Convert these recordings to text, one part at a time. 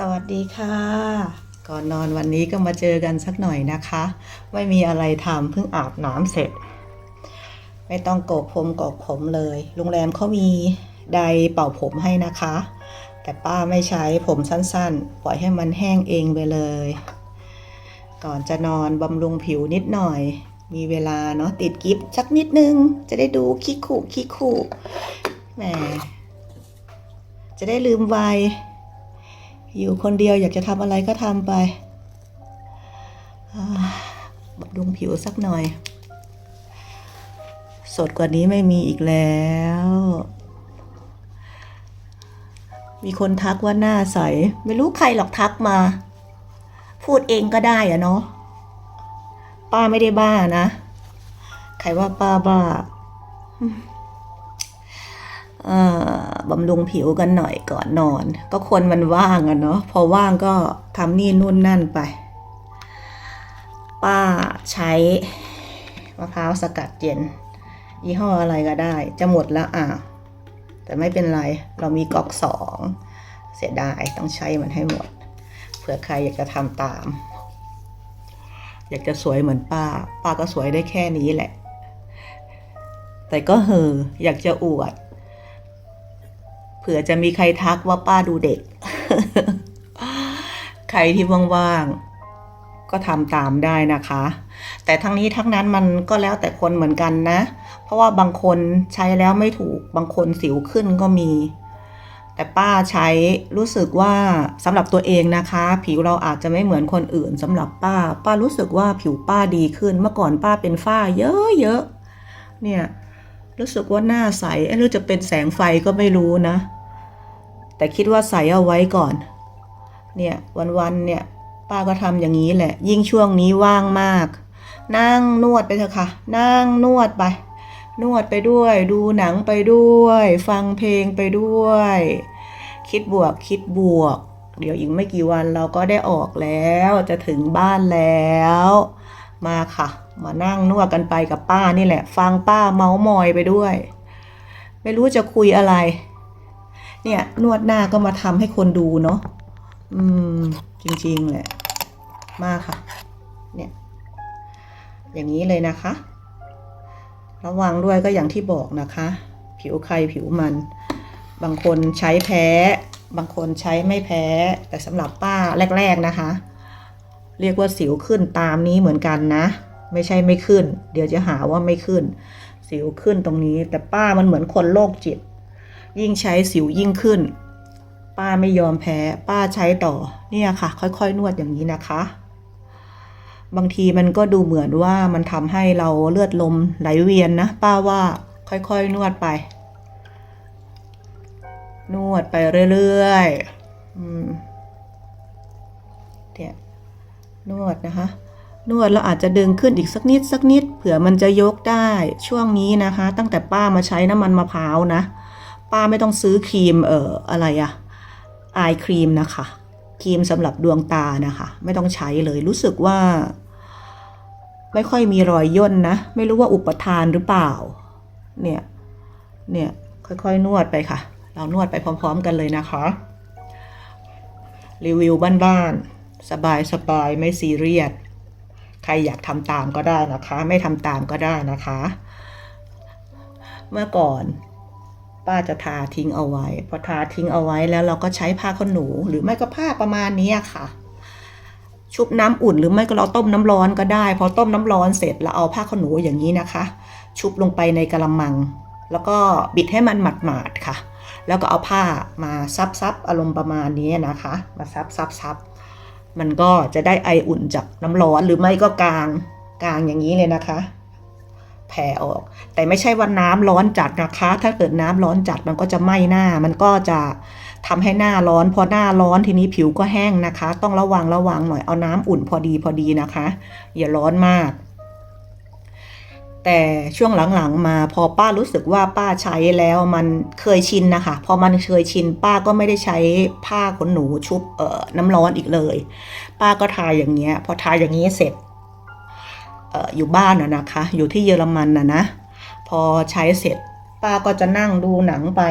สวัสดีค่ะ ก่อนนอนวันนี้ก็มาเจอกันสักหน่อยนะคะ ไม่มีอะไรทำเพิ่งอาบน้ำเสร็จ ไม่ต้องโกกผมโกกผมเลย โรงแรมเขามีไดร์เป่าผมให้นะคะ แต่ป้าไม่ใช้ผมสั้นๆ ปล่อยให้มันแห้งเองไปเลย ก่อนจะนอนบำรุงผิวนิดหน่อย มีเวลาเนาะติดกิฟต์สักนิดนึง จะได้ดูขี้ขู่ขี้ขู่แหมจะได้ลืมไว อยู่คนเดียวอยากจะทำอะไรก็ทำไปบำรุงผิวสักหน่อย สดกว่านี้ไม่มีอีกแล้ว มีคนทักว่าหน้าใส ไม่รู้ใครหรอกทักมา พูดเองก็ได้อะเนาะ ป้าไม่ได้บ้านะ ใครว่าป้าบ้า เอ่อ บำรุงผิวกันหน่อยก่อนนอน ก็คนมันว่างอะเนาะพอว่างก็ทำนี่นู่นนั่นไป ป้าใช้มะพร้าวสกัดเย็น ยี่ห้ออะไรก็ได้ จะหมดแล้วอะแต่ไม่เป็นไรเรามีกอกสองเสียดายต้องใช้มันให้หมดเผื่อใครอยากจะทำตาม อยากจะสวยเหมือนป้า ป้าก็สวยได้แค่นี้แหละ แต่ก็เฮออยากจะอวด เผื่อจะมีใครทักว่าป้าดูเด็ก ใครที่ว่างๆ ก็ทำตามได้นะคะ แต่ทั้งนี้ทั้งนั้นมันก็แล้วแต่คนเหมือนกันนะ เพราะว่าบางคนใช้แล้วไม่ถูก บางคนสิวขึ้นก็มี แต่ป้าใช้รู้สึกว่าสำหรับตัวเองนะคะ ผิวเราอาจจะไม่เหมือนคนอื่นสำหรับป้า ป้ารู้สึกว่าผิวป้าดีขึ้น เมื่อก่อนป้าเป็นฝ้าเยอะๆ เนี่ยรู้สึกว่าหน้าใสอ้ยหรือจะเป็นแสงไฟก็ไม่รู้นะ แต่คิดว่าใส่เอาไว้ก่อน เนี่ยวันๆเนี่ยป้าก็ทำอย่างนี้แหละ ยิ่งช่วงนี้ว่างมาก นั่งนวดไปเถอะค่ะ นั่งนวดไป นวดไปด้วย ดูหนังไปด้วย ฟังเพลงไปด้วย คิดบวกคิดบวก เดี๋ยวอีกไม่กี่วันเราก็ได้ออกแล้วจะถึงบ้านแล้ว มาค่ะ มานั่งนวดกันไปกับป้านี่แหละ ฟังป้าเมาส์มอยไปด้วย ไม่รู้จะคุยอะไร เนี่ย นวดหน้าก็มาทำให้คนดูเนาะอืม จริงๆแหละ มาค่ะ เนี่ย อย่างนี้เลยนะคะ ระวังด้วยก็อย่างที่บอกนะคะ ผิวใครผิวมัน บางคนใช้แพ้ บางคนใช้ไม่แพ้ แต่สำหรับป้าแรก ๆนะคะ เรียกว่าสิวขึ้นตามนี้เหมือนกันนะ ไม่ใช่ไม่ขึ้น เดี๋ยวจะหาว่าไม่ขึ้น สิวขึ้นตรงนี้ แต่ป้ามันเหมือนคนโรคจิต ยิ่งใช้สิวยิ่งขึ้น ป้าไม่ยอมแพ้ ป้าใช้ต่อ เนี่ยค่ะ ค่อยๆ นวดอย่างนี้นะคะ บางทีมันก็ดูเหมือนว่ามันทำให้เราเลือดลมไหลเวียนนะ ป้าว่าค่อยๆ นวดไป นวดไปเรื่อยๆ อืมเนี่ยนวดนะคะ นวดแล้วอาจจะดึงขึ้นอีกสักนิดสักนิด เผื่อมันจะยกได้ช่วงนี้นะคะ ตั้งแต่ป้ามาใช้น้ำมันมะพร้าวนะ ป้าไม่ต้องซื้อครีมเอ่ออะไรอะอายครีมนะคะครีมสำหรับดวงตานะคะ ไม่ต้องใช้เลยรู้สึกว่า ไม่ค่อยมีรอยย่นนะ ไม่รู้ว่าอุปทานหรือเปล่า เนี่ย เนี่ยค่อยๆนวดไปค่ะ เรานวดไปพร้อม ๆ กันเลยนะคะ รีวิวบ้านๆสบายๆไม่ซีเรียสใครอยากทำตามก็ได้นะคะ ไม่ทำตามก็ได้นะคะ เมื่อก่อน ป้าจะทาทิ้งเอาไว้ พอทาทิ้งเอาไว้แล้วเราก็ใช้ผ้าขนหนู หรือไม่ก็ผ้าประมาณนี้ค่ะ ชุบน้ำอุ่นหรือไม่ก็เราต้มน้ำร้อนก็ได้ พอต้มน้ำร้อนเสร็จเราเอาผ้าขนหนูอย่างนี้นะคะ ชุบลงไปในกระมัง แล้วก็บิดให้มันหมาดๆค่ะ แล้วก็เอาผ้ามาซับๆอารมณ์ประมาณนี้นะคะ มาซับซับซับมันก็จะได้ไออุ่นจากน้ำร้อนหรือไม่ก็กลางกลางอย่างนี้เลยนะคะ แผ่ออก แต่ไม่ใช่ว่าน้ำร้อนจัดนะคะ ถ้าเกิดน้ำร้อนจัดมันก็จะไหม้หน้า มันก็จะทำให้หน้าร้อนพอหน้าร้อนทีนี้ผิวก็แห้งนะคะ ต้องระวังระวังหน่อยเอาน้ำอุ่นพอดีพอดีนะคะ อย่าร้อนมาก แต่ช่วงหลังๆมาพอป้ารู้สึกว่าป้าใช้แล้วมันเคยชินนะคะพอมันเคยชิน ป้าก็ไม่ได้ใช้ผ้าขนหนูชุบเอ่อน้ำร้อนอีกเลย ป้าก็ทาอย่างเงี้ย พอทาอย่างนี้เสร็จ อยู่บ้านอะนะคะ อยู่ที่เยอรมันนะนะ พอใช้เสร็จป้าก็จะนั่งดูหนังไป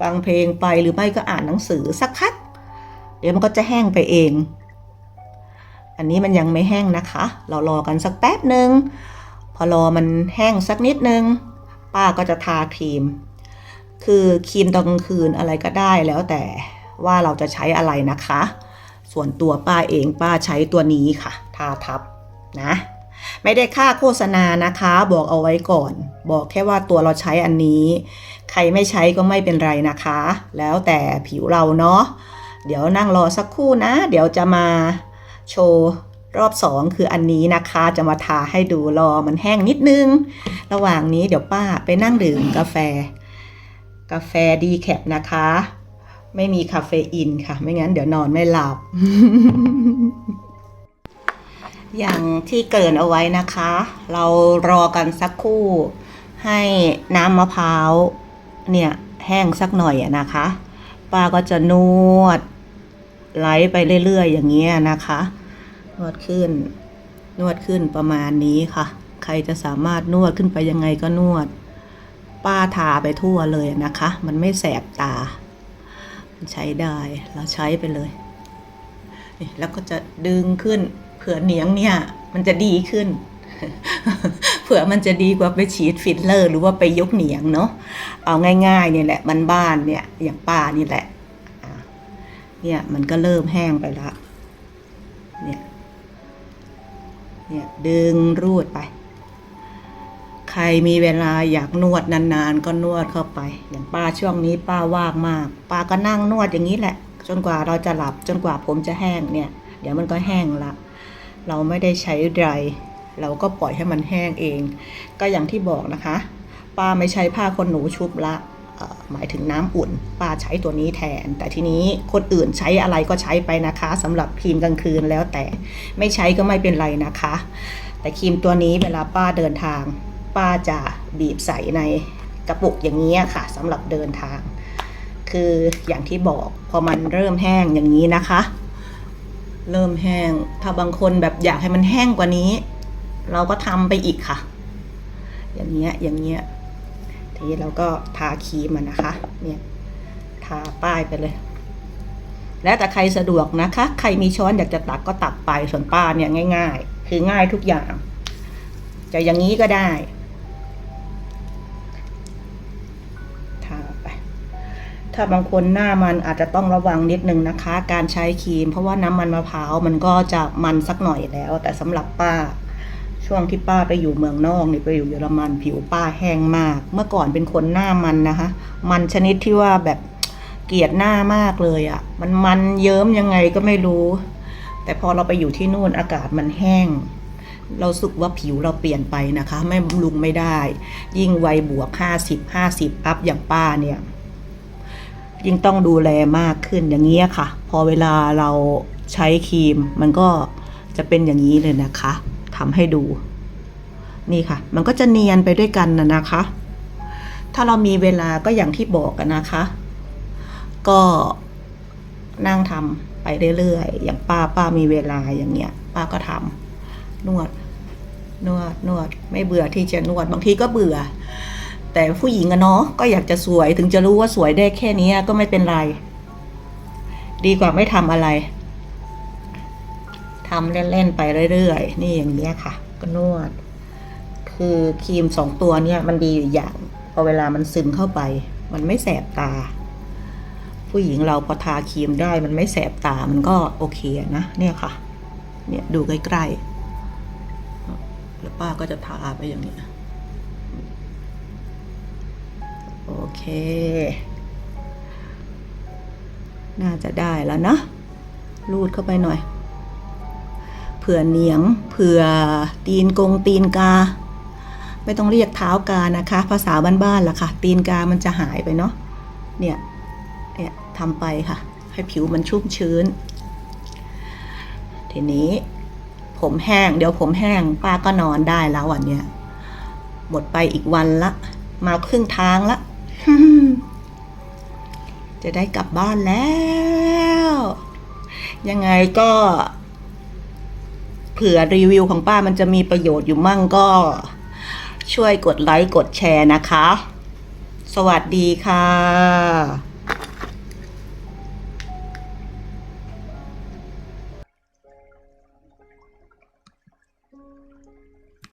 ฟังเพลงไปหรือไม่ก็อ่านหนังสือสักพักดี๋ยวมันก็จะแห้งไปเอง อันนี้มันยังไม่แห้งนะคะ เรารอกันสักแป๊บหนึ่งพอรอมันแห้งสักนิดนึง ป้าก็จะทาครีม คือครีมตอนกลางคืนอะไรก็ได้แล้วแต่ว่าเราจะใช้อะไรนะคะ ส่วนตัวป้าเองป้าใช้ตัวนี้ค่ะ ทาทับนะ ไม่ได้ค่าโฆษณานะคะ บอกเอาไว้ก่อน บอกแค่ว่าตัวเราใช้อันนี้ ใครไม่ใช้ก็ไม่เป็นไรนะคะ แล้วแต่ผิวเราเนาะเดี๋ยวนั่งรอสักครู่นะ เดี๋ยวจะมาโชว์รอบสองคืออันนี้นะคะ จะมาทาให้ดูรอมันแห้งนิดนึง ระหว่างนี้เดี๋ยวป้าไปนั่งดื่มกาแฟ กาแฟดีแคปนะคะ ไม่มีคาเฟอีนค่ะ ไม่งั้นเดี๋ยวนอนไม่หลับ อย่างที่เกริ่นเอาไว้นะคะ เรารอกันสักครู่ ให้น้ำมะพร้าวเนี่ยแห้งสักหน่อยนะคะ ป้าก็จะนวดไหลไปเรื่อย ๆ อย่างเงี้ยนะคะ นวดขึ้น นวดขึ้นประมาณนี้ค่ะ ใครจะสามารถนวดขึ้นไปยังไงก็นวด ป้าทาไปทั่วเลยนะคะ มันไม่แสบตา มันใช้ได้ เราใช้ไปเลย แล้วก็จะดึงขึ้น ผื่อเหนียงเนี่ยมันจะดีขึ้น เผื่อมันจะดีกว่าไปฉีดฟิลเลอร์ หรือว่าไปยกเหนียงเนาะเอาง่ายๆเนี่ยแหละมันบ้านๆเนี่ยอย่างป้านี่แหละอะเนี่ยมันก็เริ่มแห้งไปละเนี่ยเนี่ยดึงรูดไป ใครมีเวลาอยากนวดนานๆ ก็นวดเข้าไป อย่างป้าช่วงนี้ป้าว่างมาก ป้าก็นั่งนวดอย่างนี้แหละ จนกว่าเราจะหลับจนกว่าผมจะแห้งเนี่ย เดี๋ยวมันก็แห้งละ เราไม่ได้ใช้ไดรเราก็ปล่อยให้มันแห้งเอง ก็อย่างที่บอกนะคะ ป้าไม่ใช้ผ้าขนหนูชุบละหมายถึงน้ำอุ่น ป้าใช้ตัวนี้แทน แต่ทีนี้คนอื่นใช้อะไรก็ใช้ไปนะคะสำหรับครีมกลางคืนแล้วแต่ไม่ใช้ก็ไม่เป็นไรนะคะ แต่ครีมตัวนี้เวลาป้าเดินทาง ป้าจะบีบใส่ในกระปุกอย่างนี้ค่ะสำหรับเดินทาง คืออย่างที่บอกพอมันเริ่มแห้งอย่างนี้นะคะ เริ่มแห้ง ถ้าบางคนแบบอยากให้มันแห้งกว่านี้ เราก็ทำไปอีกค่ะ อย่างเงี้ย อย่างเงี้ย ทีนี้เราก็ทาครีมมันนะคะ เนี่ย ทาป้ายไปเลย แล้วแต่ใครสะดวกนะคะ ใครมีช้อนอยากจะตักก็ตักไป ส่วนป้าเนี่ยง่าย ๆ คือง่ายทุกอย่าง จะอย่างนี้ก็ได้ ถ้าบางคนหน้ามันอาจจะต้องระวังนิดนึงนะคะ การใช้ครีม เพราะว่าน้ำมันมะพร้าวมันก็จะมันสักหน่อยแล้ว แต่สำหรับป้า ช่วงที่ป้าไปอยู่เมืองนอกนี่ไปอยู่เยอรมันผิวป้าแห้งมาก เมื่อก่อนเป็นคนหน้ามันนะคะ มันชนิดที่ว่าแบบเกลียดหน้ามากเลยอะ่ะ มันมันเยิ้มยังไงก็ไม่รู้ แต่พอเราไปอยู่ที่นู่นอากาศมันแห้ง เราสึกว่าผิวเราเปลี่ยนไปนะคะ ไม่บำรุงไม่ได้ ยิ่งวัยบวกห้าสิบห้าสิบอัพอย่างป้าเนี่ย ยิ่งต้องดูแลมากขึ้นอย่างนี้ค่ะ พอเวลาเราใช้ครีม มันก็จะเป็นอย่างนี้เลยนะคะทำให้ดู นี่ค่ะ มันก็จะเนียนไปด้วยกันนะนะคะ ถ้าเรามีเวลาก็อย่างที่บอกกันนะคะ ก็นั่งทำไปเรื่อยๆอย่างป้าป้ามีเวลาอย่างเงี้ย ป้าก็ทำนวดนวดนวดไม่เบื่อที่จะนวดบางทีก็เบื่อ แต่ผู้หญิงอะเนาะก็อยากจะสวยถึงจะรู้ว่าสวยได้แค่นี้ก็ไม่เป็นไร ดีกว่าไม่ทำอะไรทำเล่นๆไปเรื่อยๆ นี่อย่างเนี้ยค่ะ ก็นวด คือครีมสองตัวเนี่ยมันดีอยู่อย่างพอเวลามันซึมเข้าไป มันไม่แสบตา ผู้หญิงเราพอทาครีมได้มันไม่แสบตามันก็โอเคนะ เนี่ยค่ะ เนี่ยดูใกล้ๆแล้วป้าก็จะทาไปอย่างเนี้ เค น่าจะได้แล้วนะ รูดเข้าไปหน่อย เผื่อเหนียง เผื่อตีนกงตีนกา ไม่ต้องเรียกเท้ากานะคะ ภาษาบ้านๆล่ะค่ะ ตีนกามันจะหายไปเนาะ เนี่ย เนี่ยทำไปค่ะ ให้ผิวมันชุ่มชื้น ทีนี้ผมแห้ง เดี๋ยวผมแห้ง ป้าก็นอนได้แล้ววันเนี้ยหมดไปอีกวันละ มาครึ่งทางละ จะได้กลับบ้านแล้ว ยังไงก็เผื่อรีวิวของป้ามันจะมีประโยชน์อยู่มั่งก็ ช่วยกดไลค์กดแชร์นะคะ สวัสดีค่ะ